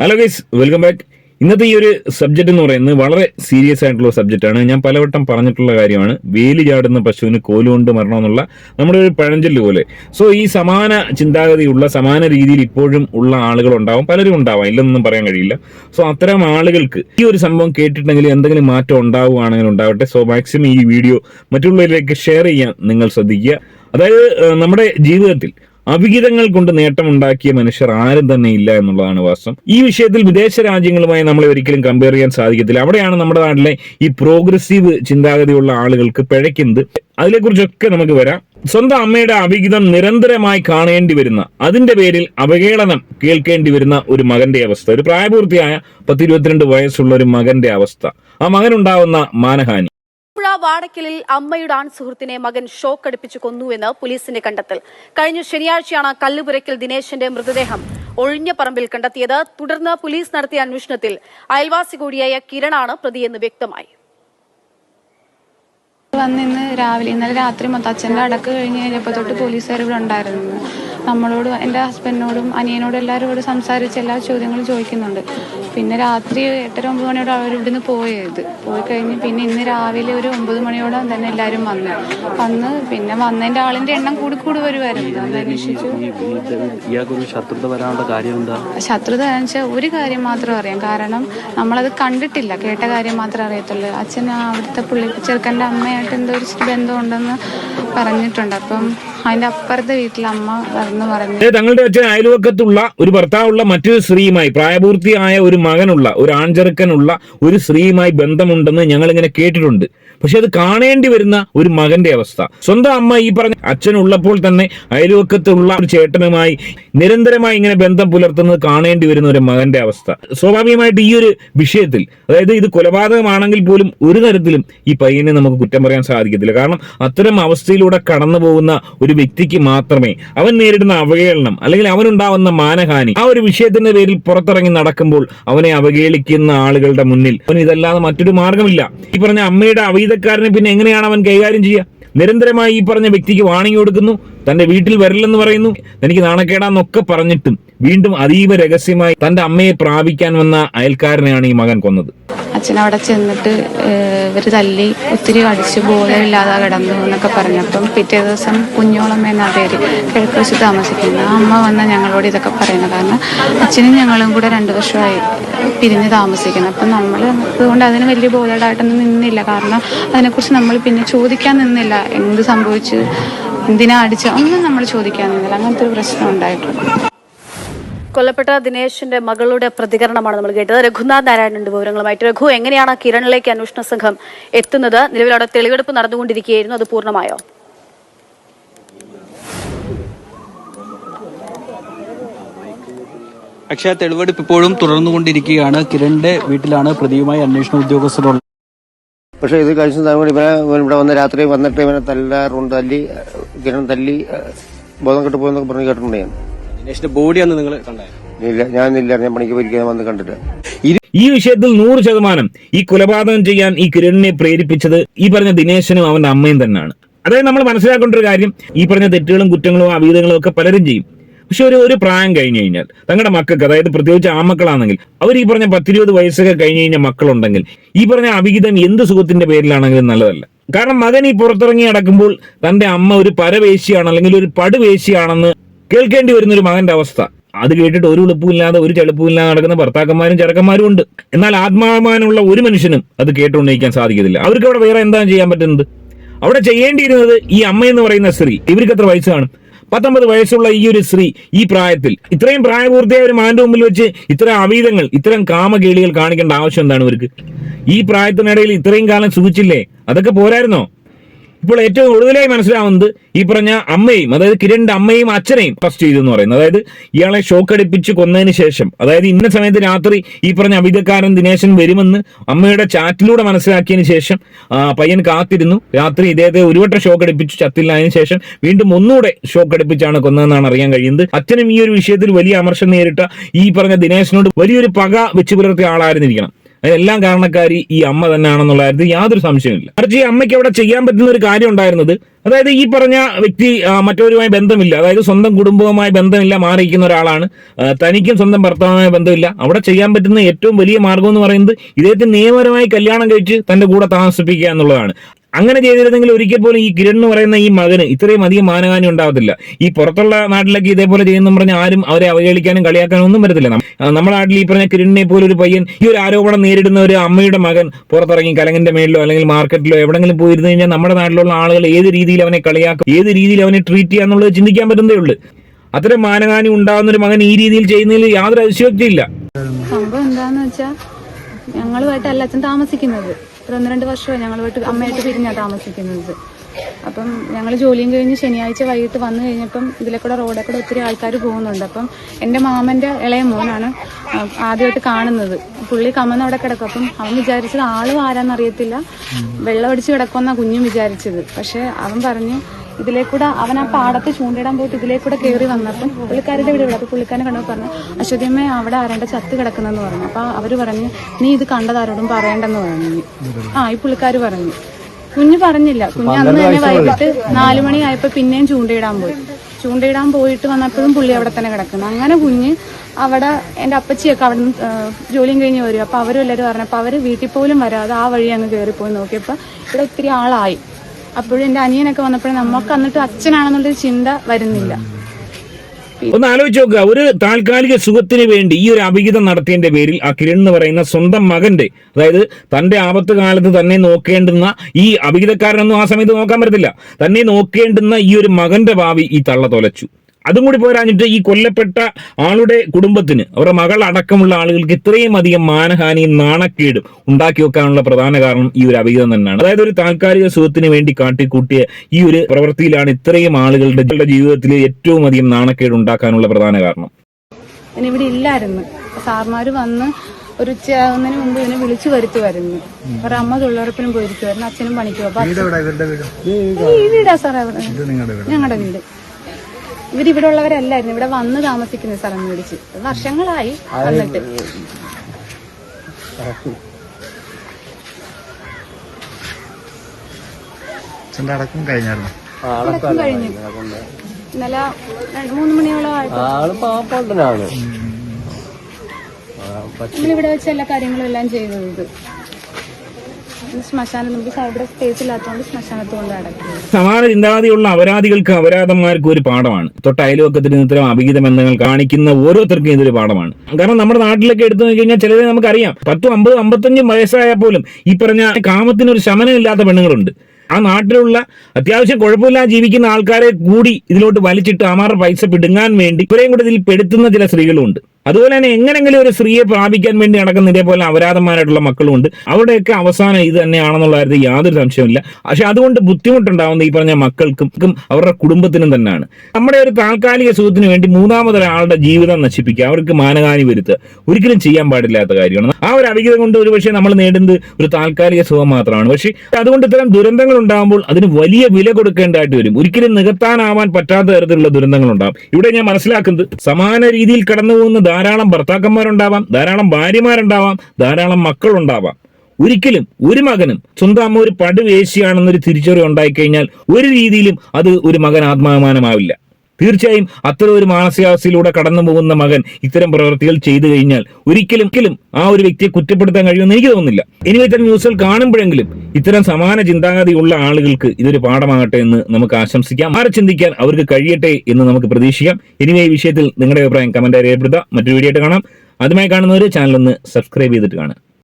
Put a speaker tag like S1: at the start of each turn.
S1: Hello guys welcome back ഇന്നത്തെ ഈ ഒരു സബ്ജക്റ്റ് എന്ന് പറയുന്നത് വളരെ സീരിയസ് ആയിട്ടുള്ള സബ്ജക്റ്റ് ആണ്. ഞാൻ പലവട്ടം പറഞ്ഞിട്ടുള്ള കാര്യമാണ്. വേലി ചാടുന്ന പശുവിന് കോലുകൊണ്ട് മരണമെന്നുള്ള നമ്മുടെ ഒരു പഴഞ്ചൊല്ല് പോലെ. സോ ഈ സമാന ചിന്താഗതിയുള്ള സമാന രീതിയിൽ ഇപ്പോഴും ഉള്ള ആളുകൾ ഉണ്ടാവും. പലരും ഉണ്ടാവാം. ഇല്ലെന്നൊന്നും പറയാൻ കഴിയില്ല. സോ അത്തരം ആളുകൾക്ക് ഈ ഒരു സംഭവം കേട്ടിട്ടുണ്ടെങ്കിൽ എന്തെങ്കിലും മാറ്റം ഉണ്ടാവുകയാണെങ്കിൽ ഉണ്ടാവട്ടെ. സോ മാക്സിമം ഈ വീഡിയോ മറ്റുള്ളവരിലേക്ക് ഷെയർ ചെയ്യാൻ നിങ്ങൾ ശ്രദ്ധിക്കുക. അതായത് നമ്മുടെ ജീവിതത്തിൽ അവിഹിതങ്ങൾ കൊണ്ട് നേട്ടമുണ്ടാക്കിയ മനുഷ്യർ ആരും തന്നെ ഇല്ല എന്നുള്ളതാണ് വാസ്തവം. ഈ വിഷയത്തിൽ വിദേശ രാജ്യങ്ങളുമായി നമ്മളെ ഒരിക്കലും കമ്പയർ ചെയ്യാൻ സാധിക്കത്തില്ല. അവിടെയാണ് നമ്മുടെ നാട്ടിലെ ഈ പ്രോഗ്രസീവ് ചിന്താഗതിയുള്ള ആളുകൾക്ക് പിഴയ്ക്കുന്നത്. അതിനെക്കുറിച്ചൊക്കെ നമുക്ക് വരാം. സ്വന്തം അമ്മയുടെ അവിഹിതം നിരന്തരമായി കാണേണ്ടി വരുന്ന അതിന്റെ പേരിൽ അവഹേളനം കേൾക്കേണ്ടി വരുന്ന ഒരു മകന്റെ അവസ്ഥ. ഒരു പ്രായപൂർത്തിയായ പത്തിരുപത്തിരണ്ട് വയസ്സുള്ള ഒരു മകന്റെ അവസ്ഥ. ആ മകനുണ്ടാവുന്ന മാനഹാനി.
S2: വാടക്കലിൽ അമ്മയുടെ ആൺ സുഹൃത്തിനെ മകൻ ഷോക്ക് അടുപ്പിച്ച് കൊന്നുവെന്ന് പോലീസിന്റെ കണ്ടെത്തൽ. കഴിഞ്ഞ ശനിയാഴ്ചയാണ് കല്ലുപുരയ്ക്കൽ ദിനേശന്റെ മൃതദേഹം ഒഴിഞ്ഞ പറമ്പിൽ കണ്ടെത്തിയത്. തുടർന്ന് പോലീസ് നടത്തിയ അന്വേഷണത്തിൽ അയൽവാസി കൂടിയായ കിരണാണ് പ്രതിയെന്ന് വ്യക്തമായി.
S3: വന്നിന്ന് രാവിലെ ഇന്നലെ രാത്രി മൊത്തം അച്ഛന്റെ അടക്ക് കഴിഞ്ഞ് കഴിഞ്ഞപ്പോൾ തൊട്ട് പോലീസുകാർ ഇവിടെ ഉണ്ടായിരുന്നു. നമ്മളോട് എന്റെ ഹസ്ബൻഡിനോടും അനിയനോടും എല്ലാവരും ഇവിടെ സംസാരിച്ച് എല്ലാ ചോദ്യങ്ങളും ചോദിക്കുന്നുണ്ട്. പിന്നെ രാത്രി എട്ടര ഒമ്പത് മണിയോടെ അവർ ഇവിടുന്ന് പോയത്. പോയി കഴിഞ്ഞ് പിന്നെ ഇന്ന് രാവിലെ ഒരു ഒമ്പത് മണിയോടെ തന്നെ എല്ലാവരും വന്നു. വന്ന് പിന്നെ വന്നതിന്റെ ആളിന്റെ എണ്ണം കൂടി കൂടി വരുമായിരുന്നു
S4: ഇയാൾക്കൊരു ശത്രുത വരാനുള്ള കാര്യം എന്താ?
S3: ശത്രുത എന്ന് വെച്ചാൽ ഒരു കാര്യം മാത്രം അറിയാം. കാരണം നമ്മളത് കണ്ടിട്ടില്ല. കേട്ട കാര്യം മാത്രമേ അറിയത്തുള്ളൂ. അച്ഛൻ അവിടുത്തെ പുള്ളി ചെറുക്കന്റെ അമ്മയായിട്ട് എന്തോ ഒരു ബന്ധമുണ്ടെന്ന് പറഞ്ഞിട്ടുണ്ട്. അപ്പം അതിന്റെ അപ്പുറത്തെ അമ്മ പറഞ്ഞു. പറഞ്ഞു
S1: തങ്ങളുടെ അച്ഛൻ അയൽവക്കത്തുള്ള ഒരു ഭർത്താവുള്ള മറ്റൊരു സ്ത്രീയുമായി പ്രായപൂർത്തിയായ ഒരു മകനുള്ള ഒരു ആൺചെറുക്കനുള്ള ഒരു സ്ത്രീയുമായി ബന്ധമുണ്ടെന്ന് ഞങ്ങൾ ഇങ്ങനെ കേട്ടിട്ടുണ്ട്. പക്ഷെ അത് കാണേണ്ടി വരുന്ന ഒരു മകന്റെ അവസ്ഥ. സ്വന്തം അമ്മ ഈ പറഞ്ഞ അച്ഛൻ ഉള്ളപ്പോൾ തന്നെ അയൽവക്കത്തുള്ള ഒരു ചേട്ടനുമായി നിരന്തരമായി ഇങ്ങനെ ബന്ധം പുലർത്തുന്നത് കാണേണ്ടി വരുന്ന ഒരു മകന്റെ അവസ്ഥ. സ്വാഭാവികമായിട്ട് ഈ ഒരു വിഷയത്തിൽ അതായത് ഇത് കൊലപാതകമാണെങ്കിൽ പോലും ഒരു തരത്തിലും ഈ പയ്യനെ നമുക്ക് കുറ്റം പറയാൻ സാധിക്കത്തില്ല. കാരണം അത്തരം അവസ്ഥയിലൂടെ കടന്നു പോകുന്ന ഒരു വ്യക്തിക്ക് മാത്രമേ അവൻ നേരിടുന്ന അവഹേളനം അല്ലെങ്കിൽ അവനുണ്ടാവുന്ന മാനഹാനി ആ ഒരു വിഷയത്തിന്റെ പേരിൽ പുറത്തിറങ്ങി നടക്കുമ്പോൾ അവനെ അവഹേളിക്കുന്ന ആളുകളുടെ മുന്നിൽ. അവൻ ഇതല്ലാതെ മറ്റൊരു മാർഗമില്ല. ഈ പറഞ്ഞ അമ്മയുടെ അവീതക്കാരനെ പിന്നെ എങ്ങനെയാണ് അവൻ കൈകാര്യം ചെയ്യുക? നിരന്തരമായി ഈ പറഞ്ഞ വ്യക്തിക്ക് വാണിംഗ് കൊടുക്കുന്നു. തന്റെ വീട്ടിൽ വരില്ലെന്ന് പറയുന്നു. തനിക്ക് നാണക്കേടാന്നൊക്കെ പറഞ്ഞിട്ടും വീണ്ടും അതീവ രഹസ്യമായി തന്റെ അമ്മയെ പ്രാപിക്കാൻ വന്ന അയൽക്കാരനെയാണ് ഈ മകൻ കൊന്നത്.
S3: അച്ഛൻ അവിടെ ചെന്നിട്ട് ഇവർ തല്ലി ഒത്തിരി അടിച്ച് ബോധമില്ലാതെ കിടന്നു എന്നൊക്കെ പറഞ്ഞു അപ്പം പിറ്റേ ദിവസം കുഞ്ഞോളമ്മ എന്ന പേര് കിഴക്ക് വെച്ച് താമസിക്കുന്നത് ആ അമ്മ വന്ന ഞങ്ങളോട് ഇതൊക്കെ പറയുന്നത് കാരണം അച്ഛനും ഞങ്ങളും കൂടെ രണ്ട് വർഷമായി പിരിഞ്ഞ് താമസിക്കുന്നത് അപ്പം നമ്മൾ അതുകൊണ്ട് അതിന് വലിയ ബോധമായിട്ടൊന്നും നിന്നില്ല. കാരണം അതിനെക്കുറിച്ച് നമ്മൾ പിന്നെ ചോദിക്കാൻ നിന്നില്ല. എന്ത് സംഭവിച്ചു? എന്തിനാ അടിച്ച? ഒന്നും നമ്മൾ ചോദിക്കാൻ നിന്നില്ല. അങ്ങനത്തെ ഒരു പ്രശ്നം ഉണ്ടായിട്ടുണ്ട്.
S2: കൊല്ലപ്പെട്ട ദിനേശിന്റെ മകളുടെ പ്രതികരണമാണ് നമ്മൾ കേട്ടത്. രഘുനാഥ് നാരായണന്റെ വിവരങ്ങളുമായിട്ട്. രഘു എങ്ങനെയാണ് കിരണിലേക്ക് അന്വേഷണ സംഘം എത്തുന്നത്? നിലവിൽ അവിടെ തെളിവെടുപ്പ് നടന്നുകൊണ്ടിരിക്കുകയായിരുന്നു. അത് പൂർണമായോ?
S4: പക്ഷേ തെളിവെടുപ്പ് ഇപ്പോഴും തുടർന്നുകൊണ്ടിരിക്കുകയാണ്. കിരണിന്റെ വീട്ടിലാണ് പ്രതിയുമായി അന്വേഷണ ഉദ്യോഗസ്ഥരുള്ളത്.
S5: പക്ഷേ ഇത് കഴിച്ച തവണ ഇവനെ ഇവിടെ വന്ന രാത്രി വന്നിട്ട് ഇവനെ തല്ലാറുണ്ട് തല്ലി കിരൺ തല്ലി ബോധം കെട്ട് പോയെന്നൊക്കെ പറഞ്ഞ് കേട്ടിട്ടുണ്ട് ഞാൻ
S4: ദിനേശിന്റെ ബോഡി അന്ന് നിങ്ങൾ കണ്ടായിരുന്നു?
S5: ഇല്ല ഞാൻ ഇല്ല ഞാൻ പണിക്ക് പോയിരിക്കാൻ വന്ന് കണ്ടിട്ട്.
S1: ഈ വിഷയത്തിൽ നൂറ് ശതമാനം ഈ കൊലപാതകം ചെയ്യാൻ ഈ കിരണിനെ പ്രേരിപ്പിച്ചത് ഈ പറഞ്ഞ ദിനേശനും അവന്റെ അമ്മയും തന്നെയാണ്. അതായത് നമ്മൾ മനസ്സിലാക്കേണ്ട ഒരു കാര്യം ഈ പറഞ്ഞ തെറ്റുകളും കുറ്റങ്ങളും അവീതങ്ങളും ഒക്കെ പലരും ചെയ്യും. പക്ഷെ ഒരു ഒരു പ്രായം കഴിഞ്ഞു കഴിഞ്ഞാൽ തങ്ങളുടെ മക്കൾക്ക് അതായത് പ്രത്യേകിച്ച് ആമക്കളാണെങ്കിൽ അവർ ഈ പറഞ്ഞ പത്തിരുപത് വയസ്സൊക്കെ കഴിഞ്ഞു കഴിഞ്ഞാൽ മക്കളുണ്ടെങ്കിൽ ഈ പറഞ്ഞ അവിഹിതം എന്ത് സുഖത്തിന്റെ പേരിലാണെങ്കിലും നല്ലതല്ല. കാരണം മകൻ ഈ പുറത്തിറങ്ങി നടക്കുമ്പോൾ തന്റെ അമ്മ ഒരു പരവേശിയാണ് അല്ലെങ്കിൽ ഒരു പടുവേശിയാണെന്ന് കേൾക്കേണ്ടി വരുന്ന ഒരു മകന്റെ അവസ്ഥ. അത് കേട്ടിട്ട് ഒരു ഉളുപ്പുമില്ലാതെ ഒരു ചെളുപ്പുമില്ലാതെ നടക്കുന്ന ഭർത്താക്കന്മാരും ചെറുക്കന്മാരും ഉണ്ട്. എന്നാൽ ആത്മാഭിമാനമുള്ള ഒരു മനുഷ്യനും അത് കേട്ടുകൊണ്ടിരിക്കാൻ സാധിക്കത്തില്ല. അവർക്ക് അവിടെ വേറെ എന്താണ് ചെയ്യാൻ പറ്റുന്നത്? അവിടെ ചെയ്യേണ്ടിയിരുന്നത് ഈ അമ്മ എന്ന് പറയുന്ന സ്ത്രീ. ഇവർക്ക് എത്ര വയസ്സാണ് പത്തൊമ്പത് വയസ്സുള്ള ഈ ഒരു സ്ത്രീ ഈ പ്രായത്തിൽ. ഇത്രയും പ്രായപൂർത്തിയായ ഒരു മാന്റെ മുമ്പിൽ വെച്ച് ഇത്തരം അവീതങ്ങൾ ഇത്തരം കാമകേളികൾ കാണിക്കേണ്ട ആവശ്യം എന്താണ് ഇവർക്ക്? ഈ പ്രായത്തിനിടയിൽ ഇത്രയും കാലം സുഖിച്ചില്ലേ? അതൊക്കെ പോരായിരുന്നോ? ഇപ്പോൾ ഏറ്റവും കൂടുതലായി മനസ്സിലാവുന്നത് ഈ പറഞ്ഞ അമ്മയും അതായത് കിരണിന്റെ അമ്മയും അച്ഛനെയും അറസ്റ്റ് ചെയ്തു എന്ന് പറയുന്നത്. അതായത് ഇയാളെ ഷോക്ക് അടിപ്പിച്ച് കൊന്നതിന് ശേഷം അതായത് ഇന്ന സമയത്ത് രാത്രി ഈ പറഞ്ഞ അവിധക്കാരൻ ദിനേശൻ വരുമെന്ന് അമ്മയുടെ ചാറ്റിലൂടെ മനസ്സിലാക്കിയതിന് ശേഷം പയ്യൻ കാത്തിരുന്നു. രാത്രി ഇദ്ദേഹത്തെ ഒരു വട്ടം ഷോക്ക് അടിപ്പിച്ചു ചത്തില്ല അതിന് ശേഷം വീണ്ടും ഒന്നുകൂടെ ഷോക്ക് അടിപ്പിച്ചാണ് കൊന്നതെന്നാണ് അറിയാൻ കഴിയുന്നത്. അച്ഛനും ഈ ഒരു വിഷയത്തിൽ വലിയ അമർഷം നേരിട്ട ഈ പറഞ്ഞ ദിനേശനോട് വലിയൊരു പക വെച്ചു പുലർത്തിയ ആളായിരുന്നിരിക്കണം. അതിനെല്ലാം കാരണക്കാരി ഈ അമ്മ തന്നെയാണെന്നുള്ള യാതൊരു സംശയമില്ല മറിച്ച് ഈ അമ്മയ്ക്ക് അവിടെ ചെയ്യാൻ പറ്റുന്ന ഒരു കാര്യം ഉണ്ടായിരുന്നത് അതായത് ഈ പറഞ്ഞ വ്യക്തി മറ്റവരുമായി ബന്ധമില്ല. അതായത് സ്വന്തം കുടുംബവുമായി ബന്ധമില്ല മാറിയിരിക്കുന്ന ഒരാളാണ്. തനിക്കും സ്വന്തം ഭർത്താവുമായി ബന്ധമില്ല. അവിടെ ചെയ്യാൻ പറ്റുന്ന ഏറ്റവും വലിയ മാർഗം എന്ന് പറയുന്നത് ഇദ്ദേഹത്തെ നിയമപരമായി കല്യാണം കഴിച്ച് തന്റെ കൂടെ താമസിപ്പിക്കുക എന്നുള്ളതാണ്. അങ്ങനെ ചെയ്തിരുന്നെങ്കിൽ ഒരിക്കൽ പോലും ഈ കിരൺ എന്ന് പറയുന്ന ഈ മകന് ഇത്രയും അധികം മാനഹാനി ഉണ്ടാവത്തില്ല. ഈ പുറത്തുള്ള നാട്ടിലൊക്കെ ഇതേപോലെ ചെയ്യുന്ന പറഞ്ഞ ആരും അവരെ അവഹേളിക്കാനും കളിയാക്കാനും ഒന്നും വരത്തില്ല. നമ്മുടെ നാട്ടിൽ ഈ പറഞ്ഞ കിരണിനെ പോലെ ഒരു പയ്യൻ ഈ ഒരു ആരോപണം നേരിടുന്ന ഒരു അമ്മയുടെ മകൻ പുറത്തിറങ്ങി കലങ്ങിന്റെ മേളിലോ അല്ലെങ്കിൽ മാർക്കറ്റിലോ എവിടെങ്കിലും പോയിരുന്നു കഴിഞ്ഞാൽ നമ്മുടെ നാട്ടിലുള്ള ആളുകൾ ഏത് രീതിയിൽ അവനെ കളിയാക്കും ഏത് രീതിയിൽ അവനെ ട്രീറ്റ് ചെയ്യാന്നുള്ളത് ചിന്തിക്കാൻ പറ്റുന്നേ ഉള്ളൂ. അത്തരം മാനഹാനി ഉണ്ടാകുന്ന ഒരു മകൻ ഈ രീതിയിൽ ചെയ്യുന്നതിൽ യാതൊരു അതിശയോക്തിയില്ല.
S3: സംഭവം എന്താന്ന് വെച്ചാൽ ഞങ്ങളുമായിട്ട് അല്ല അച്ഛൻ താമസിക്കുന്നത്. ഒരു ഒന്ന് രണ്ട് വർഷമായി ഞങ്ങളുമായിട്ട് അമ്മയായിട്ട് പിരിഞ്ഞാ താമസിക്കുന്നത്. അപ്പം ഞങ്ങൾ ജോലിയും കഴിഞ്ഞ് ശനിയാഴ്ച വൈകിട്ട് വന്നു കഴിഞ്ഞപ്പം ഇതിലെ കൂടെ റോഡിൽ കൂടെ ഒത്തിരി ആൾക്കാർ പോകുന്നുണ്ട്. അപ്പം എന്റെ മാമന്റെ ഇളയ മോനാണ് ആദ്യമായിട്ട് കാണുന്നത്. പുള്ളി കമന്ന് അവിടെ കിടക്കും. അപ്പം അവൻ വിചാരിച്ചത് ആളും ആരാന്നറിയത്തില്ല. വെള്ളം അടിച്ച് കിടക്കുമെന്നാ കുഞ്ഞും വിചാരിച്ചത്. പക്ഷേ അവൻ പറഞ്ഞു ഇതിലേ കൂടെ അവൻ ആ പാടത്ത് ചൂണ്ടിടാൻ പോയിട്ട് ഇതിലേ കൂടെ കയറി വന്നപ്പം പുള്ളിക്കാരുടെ വീട് ഇവിടെ. പുള്ളിക്കാരെ പുള്ളിക്കാരനെ കണ്ടപ്പോൾ പറഞ്ഞു അശ്വതിയമ്മ അവിടെ ആരാണ്ട് ചത്ത് കിടക്കുന്നെന്ന് പറഞ്ഞു. അപ്പൊ അവർ പറഞ്ഞു നീ ഇത് കണ്ടതാരോടും പറയണ്ടെന്ന് പറഞ്ഞു. ആ ഈ പുള്ളിക്കാര് പറഞ്ഞു. കുഞ്ഞ് പറഞ്ഞില്ല. കുഞ്ഞ് അന്ന് തന്നെ വൈകിട്ട് നാലു മണി ആയപ്പോ പിന്നെയും ചൂണ്ടയിടാൻ പോയി. ചൂണ്ടയിടാൻ പോയിട്ട് വന്നപ്പോഴും പുള്ളി അവിടെ തന്നെ കിടക്കുന്നു. അങ്ങനെ കുഞ്ഞ് അവിടെ എന്റെ അപ്പച്ചിയൊക്കെ അവിടെ നിന്ന് ജോലിയും കഴിഞ്ഞ് വരും. അപ്പൊ അവരും എല്ലാവരും പറഞ്ഞു അപ്പൊ അവർ വീട്ടിൽ പോലും വരാതെ ആ വഴി അങ്ങ് കയറിപ്പോയി നോക്കിയപ്പോ ഇവിടെ ഒത്തിരി ആളായി. അപ്പോഴും എന്റെ അനിയനൊക്കെ വന്നപ്പോഴും നമുക്ക് എന്നിട്ട് അച്ഛനാണെന്നുള്ളൊരു ചിന്ത വരുന്നില്ല.
S1: ഒന്ന് ആലോചിച്ച് നോക്കുക ഒരു താൽക്കാലിക സുഖത്തിന് വേണ്ടി ഈ ഒരു അഭിഹിതം നടത്തിയതിന്റെ പേരിൽ ആ കിരൺ എന്ന് പറയുന്ന സ്വന്തം മകന്റെ അതായത് തന്റെ ആപത്ത് കാലത്ത് തന്നെ നോക്കേണ്ടുന്ന ഈ അഭിഹിതക്കാരനൊന്നും ആ സമയത്ത് നോക്കാൻ പറ്റത്തില്ല. തന്നെ നോക്കേണ്ടുന്ന ഈ ഒരു മകന്റെ ഭാവി ഈ തള്ള തൊലച്ചു. അതും കൂടി പോരാഞ്ഞിട്ട് ഈ കൊല്ലപ്പെട്ട ആളുടെ കുടുംബത്തിന് അവരുടെ മകൾ അടക്കമുള്ള ആളുകൾക്ക് ഇത്രയും അധികം മാനഹാനിയും നാണക്കേടും ഉണ്ടാക്കി വെക്കാനുള്ള പ്രധാന കാരണം ഈ ഒരു അഭിഹിതം തന്നെയാണ്. അതായത് ഒരു താൽക്കാലിക സുഖത്തിന് വേണ്ടി കാട്ടിക്കൂട്ടിയ ഈ ഒരു പ്രവൃത്തിയിലാണ് ഇത്രയും ആളുകളുടെ ജീവിതത്തിൽ ഏറ്റവും അധികം നാണക്കേട് ഉണ്ടാക്കാനുള്ള പ്രധാന കാരണം.
S3: ഇവിടെ ഇല്ലായിരുന്നു. സാർമാർ സാർമാര് വന്ന് ഒരു ഉച്ചയാകുന്നതിന് മുമ്പ് ഇതിനെ വിളിച്ചു വരുത്തുമായിരുന്നു അവരുടെ അമ്മ തൊഴിലുറപ്പിനും പോയിരിക്കുമായിരുന്നു അച്ഛനും പണിക്കും. അപ്പൊ ഈ വീടാ സാറേ. അവിടെ ഞങ്ങളുടെ വീട്. ഇവരിവിടെ ഉള്ളവരല്ലായിരുന്നു ഇവിടെ വന്ന് താമസിക്കുന്ന സ്ഥലം മേടിച്ച് വർഷങ്ങളായി വന്നിട്ട്.
S6: അടക്കം കഴിഞ്ഞായിരുന്നു.
S3: അടക്കം കഴിഞ്ഞു. ഇന്നലെ രണ്ട് മൂന്ന് മണിയോളം ആയപ്പോ
S5: ആൾ പാപ്പണ്ടനാണ്
S3: നമ്മളിവിടെ വെച്ച് എല്ലാ കാര്യങ്ങളും എല്ലാം ചെയ്തത്.
S1: സമാന ചിന്താഗതിയുള്ള അപരാധികൾക്ക് അപരാധന്മാർക്ക് ഒരു പാഠമാണ്. തൊട്ട് അയൽവക്കത്തിൽ ഇത്തരം അഭിഹിത ബന്ധങ്ങൾ കാണിക്കുന്ന ഓരോരുത്തർക്കും ഇതൊരു പാഠമാണ്. കാരണം നമ്മുടെ നാട്ടിലൊക്കെ എടുത്തു നോക്കി കഴിഞ്ഞാൽ ചിലരെ നമുക്കറിയാം. പത്തും അമ്പത് അമ്പത്തഞ്ചും വയസ്സായാൽ പോലും ഈ പറഞ്ഞ കാമത്തിന് ഒരു ശമനമില്ലാത്ത പെണ്ണുങ്ങളുണ്ട്. ആ നാട്ടിലുള്ള അത്യാവശ്യം കുഴപ്പമില്ലാതെ ജീവിക്കുന്ന ആൾക്കാരെ കൂടി ഇതിലോട്ട് വലിച്ചിട്ട് അമാരുടെ പൈസ പിടുങ്ങാൻ വേണ്ടി ഇവരെയും കൂടെ ഇതിൽ പെടുത്തുന്ന ചില സ്ത്രീകളുണ്ട്. അതുപോലെ തന്നെ എങ്ങനെങ്കിലും ഒരു സ്ത്രീയെ പ്രാപിക്കാൻ വേണ്ടി നടക്കുന്ന ഇതേപോലെ അപരാധന്മാരായിട്ടുള്ള മക്കളുമുണ്ട് അവരുടെയൊക്കെ അവസാനം ഇത് തന്നെയാണെന്നുള്ള കാര്യത്തിൽ യാതൊരു സംശയമില്ല പക്ഷെ അതുകൊണ്ട് ബുദ്ധിമുട്ടുണ്ടാവുന്ന ഈ പറഞ്ഞ മക്കൾക്കും അവരുടെ കുടുംബത്തിനും തന്നെയാണ്. നമ്മുടെ ഒരു താൽക്കാലിക സുഖത്തിന് വേണ്ടി മൂന്നാമതൊരാളുടെ ജീവിതം നശിപ്പിക്കുക. അവർക്ക് മാനഹാനി വരുത്തുക. ഒരിക്കലും ചെയ്യാൻ പാടില്ലാത്ത കാര്യമാണ്. ആ ഒരു അവിഹിതം കൊണ്ട് ഒരു പക്ഷേ നമ്മൾ നേടുന്നത് ഒരു താൽക്കാലിക സുഖം മാത്രമാണ്. പക്ഷേ അതുകൊണ്ട് ഇത്തരം ദുരന്തങ്ങൾ ഉണ്ടാകുമ്പോൾ അതിന് വലിയ വില കൊടുക്കേണ്ടതായിട്ട് വരും. ഒരിക്കലും നികത്താനാവാൻ പറ്റാത്ത തരത്തിലുള്ള ദുരന്തങ്ങൾ ഉണ്ടാകും ഇവിടെ ഞാൻ മനസ്സിലാക്കുന്നത് സമാന രീതിയിൽ കടന്നു പോകുന്ന ധാരാളം ഭർത്താക്കന്മാരുണ്ടാവാം ധാരാളം ഭാര്യമാരുണ്ടാവാം ധാരാളം മക്കളുണ്ടാവാം. ഒരിക്കലും ഒരു മകനും സ്വന്തം അമ്മ ഒരു പടുവേശിയാണെന്നൊരു തിരിച്ചറിവ് ഉണ്ടായിക്കഴിഞ്ഞാൽ ഒരു രീതിയിലും അത് ഒരു മകൻ ആത്മാഭിമാനമാവില്ല. തീർച്ചയായും അത്തരം ഒരു മാനസികാവസ്ഥയിലൂടെ കടന്നു പോകുന്ന മകൻ ഇത്തരം പ്രവൃത്തികൾ ചെയ്തു കഴിഞ്ഞാൽ ഒരിക്കലും ആ ഒരു വ്യക്തിയെ കുറ്റപ്പെടുത്താൻ കഴിയുമെന്ന് എനിക്ക് തോന്നുന്നില്ല. ഇനി ഇത്തരം ന്യൂസുകൾ കാണുമ്പോഴെങ്കിലും ഇത്തരം സമാന ചിന്താഗതിയുള്ള ആളുകൾക്ക് ഇതൊരു പാഠമാകട്ടെ എന്ന് നമുക്ക് ആശംസിക്കാം. ആരെ ചിന്തിക്കാൻ അവർക്ക് കഴിയട്ടെ എന്ന് നമുക്ക് പ്രതീക്ഷിക്കാം. ഇനിമേ ഈ വിഷയത്തിൽ നിങ്ങളുടെ അഭിപ്രായം കമന്റ് രേഖപ്പെടുത്തുക മറ്റൊരു വീഡിയോ ആയിട്ട് കാണാം. ആദ്യമായി കാണുന്നവർ ചാനൽ ഒന്ന് സബ്സ്ക്രൈബ് ചെയ്തിട്ട് കാണാം